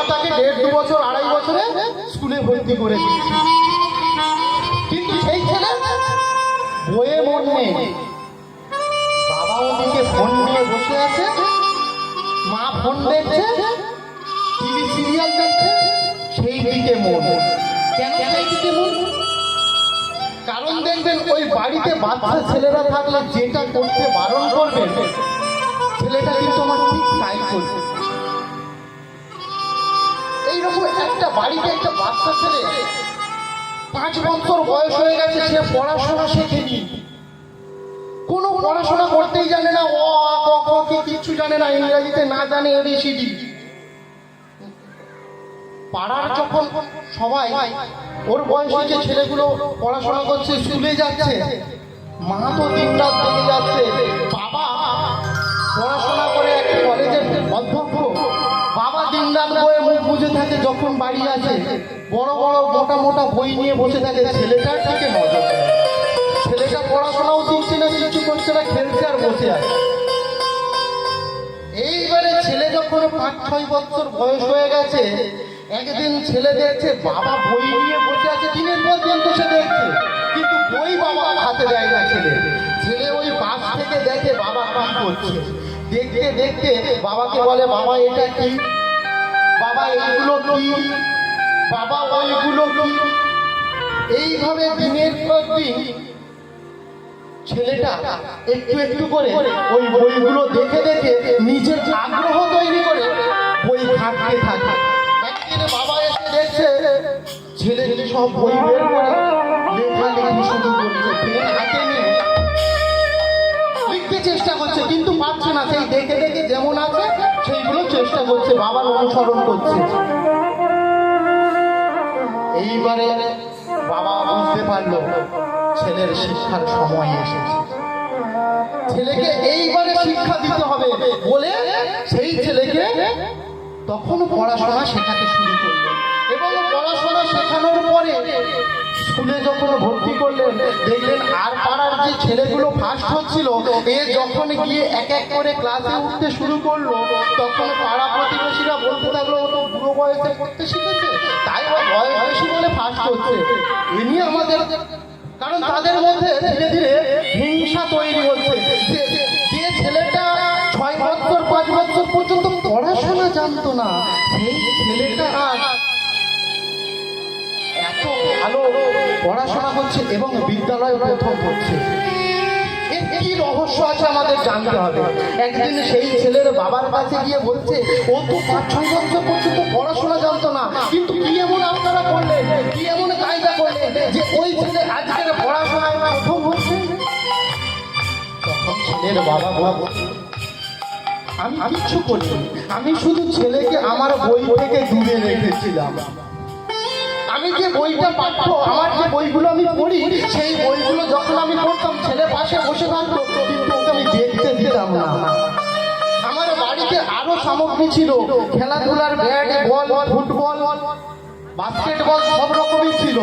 আমরা তাকে দেড় দু বছর আড়াই বছরে স্কুলে ভর্তি করে দিয়েছি কিন্তু সেই ছেলে বইয়ে মন নেই। বাবা ওদিকে ফোন নিয়ে বসে আছে মা ফোন দেখছে টিভি সিরিয়াল দেখছে সেই দিকে মন। কেন সেই দিকে মন? কারণ দেখবেন ওই বাড়িতে বাচ্চা ছেলেরা থাকলে যেটা করতে বারণ করবে ছেলেটা কিন্তু আমার ঠিক তাই করবে। পাঁচ বছর বয়স হয়ে গেছে পড়াশোনা কোনো পড়াশোনা করতেই জানে না, অ ক কি, কিচ্ছু জানে না, ইংরেজিতে না জানে এবিসিডি। পাড়ার যখন সবাই, ওর বয়সী যে ছেলেগুলো পড়াশোনা করছে, স্কুলে যাচ্ছে, মা তো দিন রাত দেখে যাচ্ছে, বাবা পড়াশোনা থাকে যখন বাড়ি আছে বড় বড় মোটা মোটা বই নিয়ে বসে থাকে, ছেলেটার দিকে নজর ছেলেটা পড়াশোনাও দিচ্ছে না, কিছু করছে না, খেলছে আর বসে আছে। এইবারে ছেলে যখন পাঁচ, ছয় বছর বয়স হয়ে গেছে, একদিন ছেলে দেখছে বাবা বই নিয়ে বসে আছে, দিনের পর দিন তো সে দেখছে, কিন্তু বই বাবা হাতে দেয় না ছেলে। ছেলে ওই পাশ থেকে দেখে বাবা কি করছে। দেখতে দেখতে বাবাকে বলে, বাবা, এটা কি? বাবা, এইগুলো কি? বাবা, ওইগুলো কি? এইভাবে দিনের পর দিন ছেলেটা একটু একটু করে ওই বইগুলো দেখে দেখে নিজের আগ্রহ তৈরি করে, বই ঘাঁটতে থাকে। একদিন বাবা এসে দেখছে, ছেলে সব বই বের করে লেখালেখি শুরু করছে হাতে বাবার অনুসরণ করছে। এইবারে বাবা বুঝতে পারল ছেলের শিক্ষার সময় এসেছে। ছেলেকে এইবারে শিক্ষা দিতে হবে বলে সেই ছেলেকে তখন পড়াশোনা শেখাতে শুরু করল। এবং স্কুলে যখন ভর্তি করলেন, দেখলেন আর পাড়ার যে ছেলেগুলো ফার্স্ট হচ্ছিল, এ যখন গিয়ে এক এক করে ক্লাসে উঠতে শুরু করল, তখন পাড়া প্রতিবেশীরা বলতে থাকল তো বুড়ো বয়সে পড়তে শিখেছে, তাই বয়স বেশি বলে ফার্স্ট হচ্ছে। এ নিয়ে আমাদের কারণ তাদের মধ্যে ধীরে ধীরে হিংসা তৈরি হচ্ছে। যে- ছেলেটা ছয় বছর পাঁচ বছর পর্যন্ত পড়াশোনা জানতো না, সেই ছেলেটা আজ ভালো পড়াশোনা করছে এবং বিদ্যালয়ে প্রথম করছে। কি রহস্য আছে আমাদের জানতে হবে। একদিন সেই ছেলের বাবার কাছে গিয়ে বলছে, ও তো পাঁচ পর্যন্ত পড়াশোনা জানতো না। কিন্তু কি এমন আপনারা করলেন? কি এমন কায়দা করলেন যে ওই ছেলে আজকের পড়াশোনায় প্রথম হচ্ছে? তখন ছেলের বাবা বাবা আমি কিচ্ছু করিনি। আমি শুধু ছেলেকে আমার বই থেকে দূরে রেখেছিলাম। আমি যে বইটা পাঠ্য, আমার যে বইগুলো আমি পড়ি, সেই বইগুলো যখন আমি পড়তাম, ছেলে পাশে বসে থাকতো, কিন্তু ওকে আমি দেখতে দিতাম না। আমার বাড়িতে আরও সামগ্রী ছিল, খেলাধুলার ব্যাট, বল, ফুটবল, বাস্কেটবল, সব রকমই ছিল।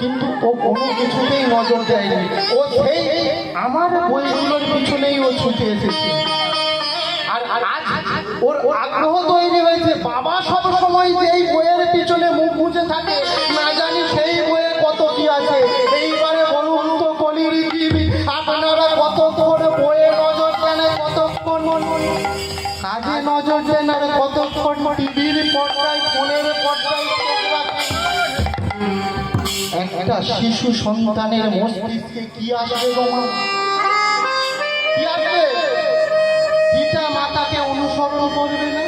কিন্তু ও কোনো কিছুতেই নজর দেয়নি। ও সেই আমার বইগুলোর পিছনেই ও ছুটে এসেছে। আর আজ ওর আগ্রহ তৈরি হয়েছে, বাবা সব সময় যেই বইয়ের পিছনে মুখ বুঝে থাকে, না জানি সেই বইয়ে কত কি আছে। এইবারে বলুন তো কলির টিভি আপনারা কতক্ষণ বইয়ে নজর দেন কতক্ষণ কাজে নজর দেন কতক্ষণ টিভির পর্দায়, ফোনের পর্দায় একটা শিশু সন্তানের মস্তিষ্কে কি আসবে কি আসবে? পিতা মাতাকে অনুসরণ করবে না?